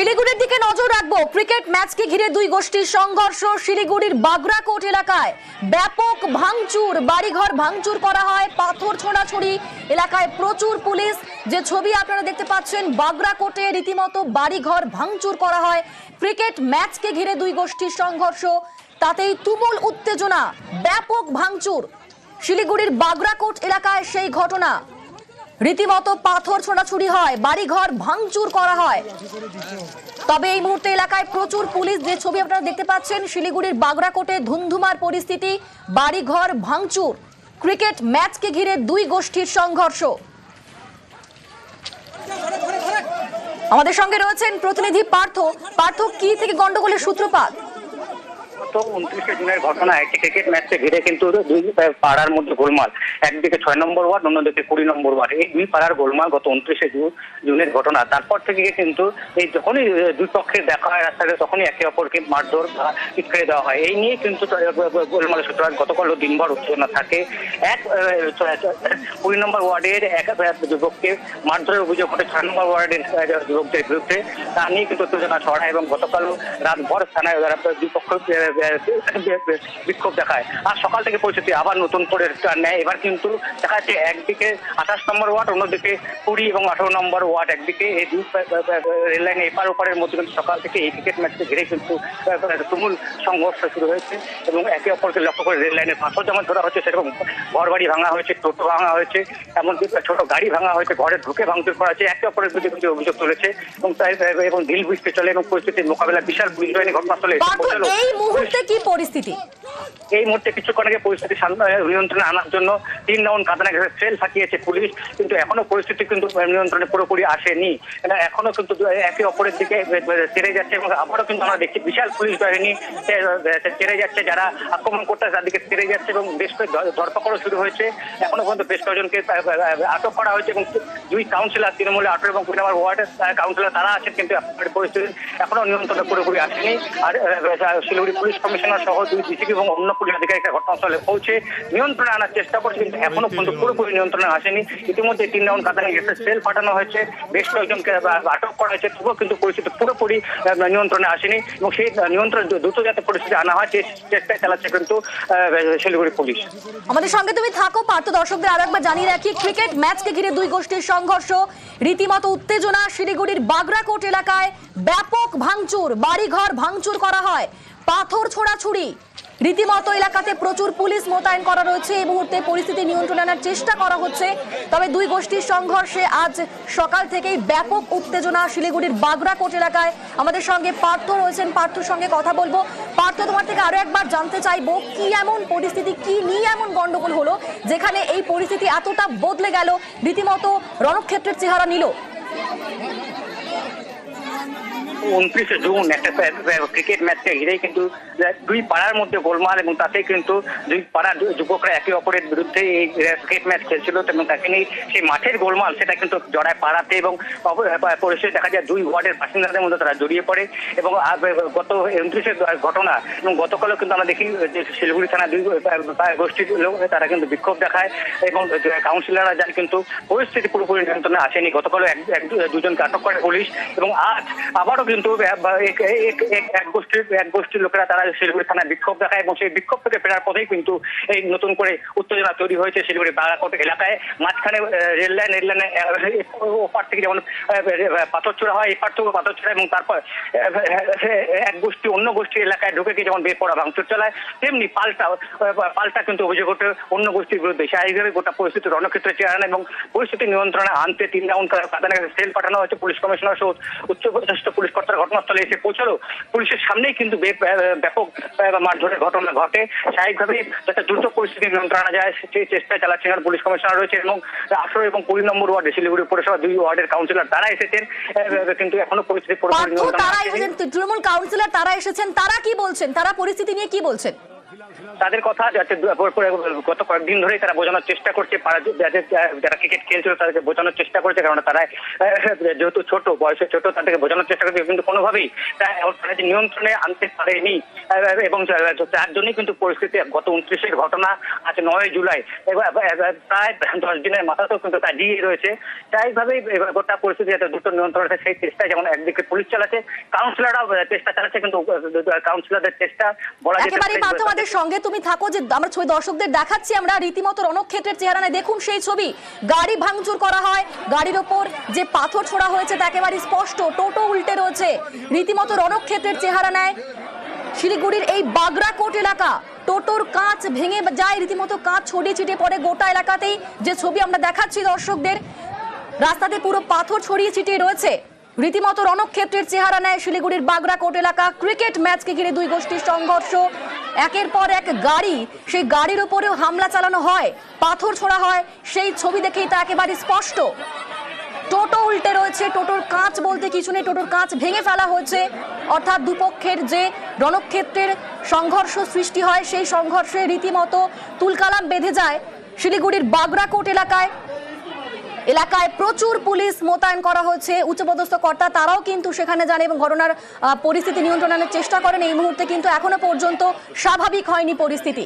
শিলিগুড়ির দিকে নজর রাখব। ক্রিকেট ম্যাচকে ঘিরে দুই গোষ্ঠীর সংঘর্ষ শিলিগুড়ির বাগরাকোট এলাকায়। ব্যাপক ভাঙচুর, বাড়িঘর ভাঙচুর করা হয়, পাথর ছোড়াছড়ি এলাকায় প্রচুর পুলিশ। যে ছবি আপনারা দেখতে পাচ্ছেন, বাগরাকোটে রীতিমতো বাড়িঘর ভাঙচুর করা হয়। ক্রিকেট ম্যাচকে ঘিরে দুই গোষ্ঠীর সংঘর্ষ, তাতেই তুমুল উত্তেজনা, ব্যাপক ভাঙচুর। শিলিগুড়ির বাগরাকোট এলাকায় সেই ঘটনা। রীতিমতো পাথর ছোড়াছুড়ি হয়, বাড়িঘর ভাঙচুর করা হয়। তবে এই মুহূর্তে এলাকায় প্রচুর পুলিশ যে ছবি আপনারা দেখতে পাচ্ছেন, শিলিগুড়ির বাগরাকোটে ধুন্ধুমার পরিস্থিতি, বাড়িঘর ভাঙচুর। ক্রিকেট ম্যাচকে ঘিরে দুই গোষ্ঠীর সংঘর্ষ। আমাদের সঙ্গে রয়েছেন প্রতিনিধি পার্থ। পার্থ, কি থেকে গন্ডগোলের সূত্রপাত? গত উনত্রিশে জুনের ঘটনা একটি ক্রিকেট ম্যাচকে ঘিরে কিন্তু দুই পাড়ার মধ্যে গোলমাল। একদিকে ছয় নম্বর ওয়ার্ড, অন্যদিকে কুড়ি নম্বর ওয়ার্ড। এই দুই পাড়ার গোলমাল গত উনত্রিশে জুনের ঘটনা। তারপর থেকে কিন্তু এই যখনই দুই পক্ষের দেখা হয় রাস্তায় তখনই একে অপরকে মারধর বা ইটকেড়ে দেওয়া হয়। এই নিয়ে কিন্তু গোলমালের সূত্রপাত। গতকাল দিনভর উত্তেজনা থাকে। এক কুড়ি নম্বর ওয়ার্ডের এক যুবককে মারধরের অভিযোগ ওঠে ছয় নম্বর ওয়ার্ডের যুবকদের বিরুদ্ধে। তা নিয়ে কিন্তু উত্তেজনা ছড়ায় এবং গতকাল রাতভর থানায় দুই পক্ষ বিক্ষোভ দেখায়। আর সকাল থেকে পরিস্থিতি আবার নতুন করে নেয়। এবার কিন্তু দেখা যাচ্ছে একদিকে আঠাশ নম্বর ওয়ার্ড অন্যদিকে কুড়ি এবং আঠারো নম্বর ওয়ার্ড। একদিকে এই দুই রেল লাইনে এপার ওপারের মধ্যে কিন্তু সকাল থেকে এই ক্রিকেট ম্যাচকে ঘিরে কিন্তু তুমুল সংঘর্ষ শুরু হয়েছে এবং একে অপরকে লক্ষ্য করে রেল লাইনের পাথর যেমন ধরা হচ্ছে সেরকম ঘর বাড়ি ভাঙা হয়েছে টোটো ভাঙা হয়েছে এমনকি ছোট গাড়ি ভাঙা হয়েছে ঘরে ঢুকে ভাঙচুর করা হয়েছে। একে অপরের বিরুদ্ধে কিছু অভিযোগ তুলেছে এবং তাই এবং ঢিল বৃষ্টি চলে এবং পরিস্থিতির মোকাবেলা বিশাল বাহিনী ঘটনাস্থলে। এই মুহূর্তে কি পরিস্থিতি? এই মুহূর্তে কিছুক্ষণ আগে পরিস্থিতি নিয়ন্ত্রণে আনার জন্য তিন রাউন্ড কাঁদানা গেছে সেল ফাটিয়েছে পুলিশ, কিন্তু এখনও পরিস্থিতি কিন্তু নিয়ন্ত্রণে পুরোপুরি আসেনি। এখনও কিন্তু একে অপরের দিকে তেড়ে যাচ্ছে এবং আবারও কিন্তু আমরা দেখছি বিশাল পুলিশ বাহিনী তেড়ে যাচ্ছে, যারা আক্রমণ করতে তাদেরকে তেড়ে যাচ্ছে এবং বেশ কয়েক ধর- ধরপাকড়ও শুরু হয়েছে। এখনও পর্যন্ত বেশ কয়েকজনকে আটক করা হয়েছে এবং দুই কাউন্সিলর তৃণমূলে আঠারো এবং কুড়ি ওয়ার্ডের কাউন্সিলর তারা আছেন, কিন্তু পরিস্থিতি এখনও নিয়ন্ত্রণে পুরোপুরি আসেনি। আর শিলিগুড়ি পুলিশ কমিশনার সহ দুই ডিসিপি এবং অন্য পুলিশ আধিকারিকরা ঘটনাস্থলে পৌঁছে নিয়ন্ত্রণে আনার চেষ্টা করছে কিন্তু এখনও পর্যন্ত পুরোপুরি নিয়ন্ত্রণে আসেনি। ইতিমধ্যে তিন রাউন্ড কাতারে গেছে সেল পাঠানো হয়েছে বেশ কয়েকজনকে আটক করা হয়েছে তবুও কিন্তু পরিস্থিতি পুরোপুরি নিয়ন্ত্রণে আসেনি এবং সেই নিয়ন্ত্রণ দ্রুত যাতে পরিস্থিতি আনা হয় সে চেষ্টায় চালাচ্ছে কিন্তু শিলিগুড়ি পুলিশ। আমাদের সঙ্গে তুমি থাকো পার্থ দর্শকদের আরও একবার জানিয়ে রাখি ক্রিকেট ম্যাচকে ঘিরে দুই গোষ্ঠীর সংঘর্ষ রীতিমতো উত্তেজনা শিলিগুড়ির বাগরাকোট এলাকায় ব্যাপক ভাঙচুর বাড়িঘর ভাঙচুর করা হয় পাথর ছোড়াছুড়ি রীতিমতো এলাকাতে প্রচুর পুলিশ মোতায়েন করা রয়েছে। এই মুহূর্তে পরিস্থিতি নিয়ন্ত্রণে আনার চেষ্টা করা হচ্ছে। তবে দুই গোষ্ঠীর সংঘর্ষে আজ সকাল থেকেই ব্যাপক উত্তেজনা শিলিগুড়ির বাগরাকোট এলাকায়। আমাদের সঙ্গে পার্থ রয়েছেন। পার্থর সঙ্গে কথা বলব। পার্থ, তোমার থেকে আরও একবার জানতে চাইব, কি এমন পরিস্থিতি, কি নিয়ে এমন গন্ডগোল হলো, যেখানে এই পরিস্থিতি এতটা বদলে গেল, রীতিমতো রণক্ষেত্রের চেহারা নিল? উনত্রিশে জুন একটা ক্রিকেট ম্যাচকে ঘিরেই কিন্তু দুই পাড়ার মধ্যে গোলমাল এবং তাতে কিন্তু দুই পাড়ার যুবকরা একে অপরের বিরুদ্ধে এই ক্রিকেট ম্যাচ খেলছিল এবং তাকে নিয়ে সেই মাঠের গোলমাল সেটা কিন্তু জড়ায় পাড়াতে এবং পরিস্থিতি দেখা যায় দুই ওয়ার্ডের বাসিন্দাদের মধ্যে তারা জড়িয়ে পড়ে এবং গত উনত্রিশের ঘটনা এবং গতকালও কিন্তু আমরা দেখি যে শিলিগুড়ি থানা দুই গোষ্ঠীর লোক তারা কিন্তু বিক্ষোভ দেখায় এবং কাউন্সিলররা যান কিন্তু পরিস্থিতি পুরোপুরি নিয়ন্ত্রণে আসেনি। গতকালও এক, দুজনকে আটক করে পুলিশ এবং আজ আবারও কিন্তু এক- লোকেরা তারা শিলিগুড়ি থানায় বিক্ষোভ দেখায় এবং সেই বিক্ষোভ থেকে ফেরার পথেই কিন্তু এই নতুন করে উত্তেজনা তৈরি হয়েছে শিলিগুড়ি বাগাকোট এলাকায়। মাঝখানে রেল লাইন, রেল লাইনে ওপার থেকে যেমন পাথর ছোড়া হয়, এপার থেকে পাথর ছোড়া এবং তারপর এক গোষ্ঠী, অন্য গোষ্ঠীর এলাকায় ঢুকে গিয়ে যেমন বের পড়া ভাঙচুর চালায়, তেমনি পাল্টা পাল্টা কিন্তু অভিযোগ ওঠে অন্য গোষ্ঠীর বিরুদ্ধে। স্বাভাবিকভাবে গোটা পরিস্থিতি রণক্ষেত্রে চেয়ে আনে এবং পরিস্থিতি নিয়ন্ত্রণে আনতে তিন রাউন্ড কাদানে সেল পাঠানো হয়েছে, পুলিশ কমিশনার সহ উচ্চপদস্থ পুলিশ কর্তারা ঘটনাস্থলে এসে পৌঁছালো। পুলিশের সামনেই কিন্তু ব্যাপক মারধরের ঘটনা ঘটে। স্বাভাবিকভাবে যাতে দ্রুত পরিস্থিতি নিয়ন্ত্রণ আনা যায়। সেই চেষ্টায় চালাচ্ছেন আর পুলিশ কমিশনার রয়েছে এবং আঠারো এবং কুড়ি নম্বর ওয়ার্ডে শিলিগুড়ি পৌরসভা দুই ওয়ার্ডের কাউন্সিলর তারা এসেছেন। কিন্তু এখনও পরিস্থিতি তৃণমূল কাউন্সিলর তারা এসেছেন। তারা কি বলছেন? তারা পরিস্থিতি নিয়ে কি বলছেন? তাদের কথা যাতে গত কয়েকদিন ধরেই তারা বোঝানোর চেষ্টা করছে যারা ক্রিকেট খেলছিল তাদেরকে বোঝানোর চেষ্টা করছে কারণ তারা যেহেতু ছোট বয়সে ছোট তাদেরকে বোঝানোর চেষ্টা করছে কিন্তু কোনোভাবেই তারা যে নিয়ন্ত্রণে আনতে পারেনি এবং তার জন্যই কিন্তু পরিস্থিতি গত উনত্রিশের ঘটনা আজ নয় জুলাই প্রায় দশ দিনের মাথাতেও কিন্তু তা দিয়ে রয়েছে। তাইভাবেই গোটা পরিস্থিতি যাতে দ্রুত নিয়ন্ত্রণ রাখে সেই চেষ্টা যেমন একদিকে পুলিশ চালাচ্ছে কাউন্সিলররাও চেষ্টা চালাচ্ছে কিন্তু কাউন্সিলরদের চেষ্টা বলা যেতে পারে আমাদের সঙ্গে তুমি থাকো যে আমরা ছবি দর্শকদের দেখাচ্ছি, আমরা রীতিমতো রণক্ষেত্রের চেহারা নেয়। দেখুন সেই ছবি, গাড়ি ভাঙচুর করা হয়, গাড়ির ওপর যে পাথর ছোড়া হয়েছে তা একেবারে স্পষ্ট, টোটো উল্টে রয়েছে। রীতিমতো রণক্ষেত্রের চেহারা নেয় শিলিগুড়ির এই বাগরাকোট এলাকা। টোটোর কাঁচ ভেঙে যায়, রীতিমতো কাঁচ ছড়িয়ে ছিটিয়ে পড়ে গোটা এলাকাতেই। যে ছবি আমরা দেখাচ্ছি দর্শকদের, রাস্তাতে পুরো পাথর ছড়িয়ে ছিটিয়ে রয়েছে। রীতিমতো রণক্ষেত্রের চেহারা নেয় শিলিগুড়ির বাগরাকোট এলাকা। ক্রিকেট ম্যাচকে ঘিরে দুই গোষ্ঠীর সংঘর্ষ। একের পর এক গাড়ি, সেই গাড়ির উপরেও হামলা চালানো হয়, পাথর ছোড়া হয়, সেই ছবি দেখেই তা একেবারে স্পষ্ট। টোটো উল্টে রয়েছে, টোটোর কাঁচ বলতে কিছু নেই, টোটোর কাঁচ ভেঙে ফেলা হয়েছে। অর্থাৎ দুপক্ষের যে রণক্ষেত্রের সংঘর্ষ সৃষ্টি হয়, সেই সংঘর্ষে রীতিমতো তুলকালাম বেঁধে যায় শিলিগুড়ির বাগরাকোট এলাকায়। এলাকায় প্রচুর পুলিশ মোতায়েন করা হয়েছে। উচ্চপদস্থ কর্তা তারাও কিন্তু সেখানে যান এবং ঘটনার পরিস্থিতি নিয়ন্ত্রণের চেষ্টা করেন। এই মুহূর্তে কিন্তু এখনও পর্যন্ত স্বাভাবিক হয়নি পরিস্থিতি।